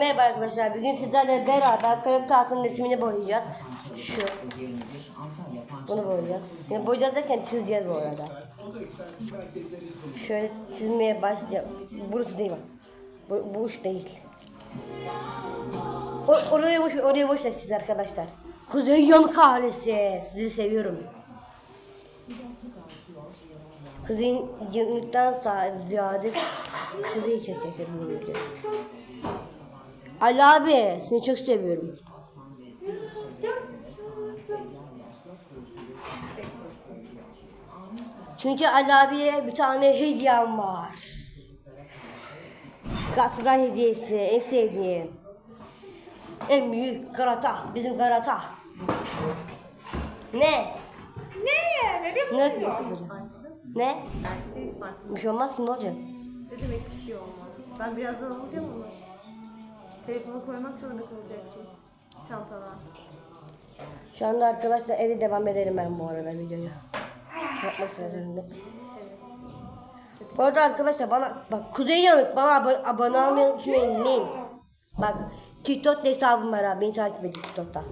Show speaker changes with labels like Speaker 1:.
Speaker 1: Merhaba arkadaşlar. Bugün sizlerle beraber kayıp tahtının resmini boyayacağız. Şu. Bunu boyayacağız. Yani boyayacağız derken çizeceğiz bu arada. Şöyle çizmeye başlayacağım. Burası değil bak. Bu, bu uç değil. O, oraya boş, oraya boş siz arkadaşlar. Kuzey yanık ailesi. Sizi seviyorum. Kuzey'in yanıktan ziyade Kuzey için çekiyorum bu. Ali abi seni çok seviyorum. Çünkü Ali abiye bir tane hediyem var. Galatasaray hediyesi en sevdiğim. En büyük karata. Bizim karata. Ne?
Speaker 2: Ne?
Speaker 1: Ne? Ne?
Speaker 2: Dersteyiz farklı.
Speaker 1: Bir şey olmaz ne olacak?
Speaker 2: Ne demek bir şey olmaz. Ben birazdan alacağım onu. Telefonu koymak zorunda kalacaksın. Çantana.
Speaker 1: Şu anda arkadaşlar evde devam ederim ben bu arada videoya. Yapmak.
Speaker 2: Evet.
Speaker 1: Bu arada arkadaşlar bana bak Kuzey Yanık bana ab- abone olmayı unutmayın. Bak TikTok hesabım var abi beni takip edin TikTok'ta.